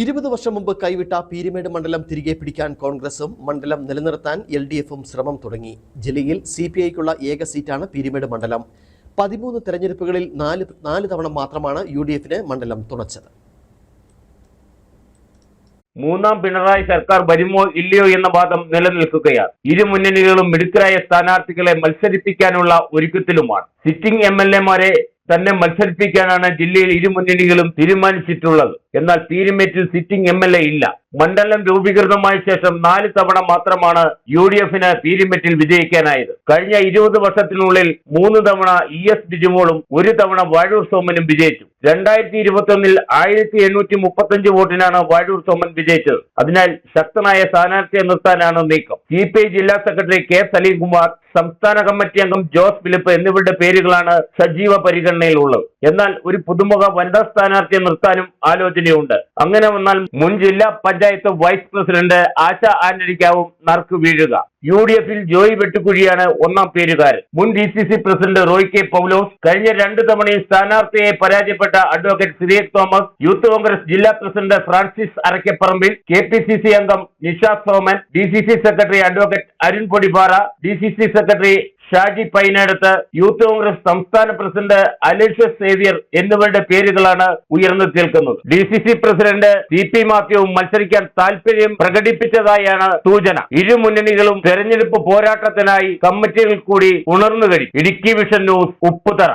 ഇരുപത് വർഷം മുമ്പ് കൈവിട്ട പീരിമേട് മണ്ഡലം തിരികെ പിടിക്കാൻ കോൺഗ്രസും മണ്ഡലം നിലനിർത്താൻ എൽ ഡി എഫും ശ്രമം തുടങ്ങി. ജില്ലയിൽ സി പി ഐക്കുള്ള ഏക സീറ്റാണ് പീരിമേട് മണ്ഡലം. പതിമൂന്ന് തെരഞ്ഞെടുപ്പുകളിൽ നാല് നാല് തവണ മാത്രമാണ് യു ഡി എഫിന് മണ്ഡലം തുണച്ചത്. മൂന്നാം പിണറായി സർക്കാർ വരുമോ ഇല്ലയോ എന്ന വാദം നിലനിൽക്കുകയാണ്. ഇരു മുന്നണികളും മിടുക്കരായ സ്ഥാനാർത്ഥികളെ മത്സരിപ്പിക്കാനുള്ള ഒരുക്കത്തിലുമാണ്. സിറ്റിംഗ് എം എൽ എമാരെ തന്നെ മത്സരിപ്പിക്കാനാണ് ജില്ലയിൽ ഇരുമുന്നണികളും തീരുമാനിച്ചിട്ടുള്ളത്. എന്നാൽ തീരുമേറ്റിൽ സിറ്റിംഗ് എം എൽ എ ഇല്ല. മണ്ഡലം രൂപീകൃതമായ ശേഷം നാല് തവണ മാത്രമാണ് യു ഡി എഫിന് തീരുമേറ്റിൽ വിജയിക്കാനായത്. കഴിഞ്ഞ ഇരുപത് വർഷത്തിനുള്ളിൽ മൂന്ന് തവണ ഇ എസ് ബിജുമോളും ഒരു തവണ വാഴൂർ സോമനും വിജയിച്ചു. രണ്ടായിരത്തി ഇരുപത്തി ഒന്നിൽ ആയിരത്തി എണ്ണൂറ്റി മുപ്പത്തഞ്ച് വോട്ടിനാണ് വാഴൂർ സോമൻ വിജയിച്ചത്. അതിനാൽ ശക്തനായ സ്ഥാനാർത്ഥിയെ നിർത്താനാണ് നീക്കം. സി ജില്ലാ സെക്രട്ടറി കെ സലീംകുമാർ സംസ്ഥാന കമ്മിറ്റി അംഗം ജോസ് ഫിലിപ്പ് എന്നിവരുടെ പേരുകളാണ് സജീവ പരിഗണനയിലുള്ളത്. എന്നാൽ ഒരു പുതുമുഖ വനിതാ സ്ഥാനാർത്ഥിയെ നിർത്താനും ആലോചനയുണ്ട്. അങ്ങനെ വന്നാൽ മുൻ ജില്ലാ പഞ്ചായത്ത് വൈസ് പ്രസിഡന്റ് ആശ ആന്റണിക്കാവും നറുക്ക് വീഴുക. യു ഡി എഫിൽ ജോയി വെട്ടുകുഴിയാണ് ഒന്നാം പേരുകാരൻ. മുൻ D C C president Roy K Paulose കഴിഞ്ഞ രണ്ടു തവണയും സ്ഥാനാർത്ഥിയെ പരാജയപ്പെട്ട അഡ്വക്കേറ്റ് സിറിയക് തോമസ് യൂത്ത് കോൺഗ്രസ് ജില്ലാ president Francis Arakkaparambil K P C C അംഗം Nishad Soman D C C secretary advocate Arun Podipara D C C secretary Shaji Painadathu youth Congress സംസ്ഥാന president Aloysius Xavier എന്നിവരുടെ പേരുകളാണ് ഉയർന്നു കേൾക്കുന്നത്. D C C president C P മാത്യുവും മത്സരിക്കാൻ താൽപര്യം പ്രകടിപ്പിച്ചതായാണ് സൂചന. ഇരു മുന്നണികളും തെരഞ്ഞെടുപ്പ് പോരാട്ടത്തിനായി കമ്മിറ്റികൾ കൂടി ഉണർന്നു കഴിഞ്ഞു ഇടുക്കി വിഷൻ ന്യൂസ് ഉപ്പുതറ.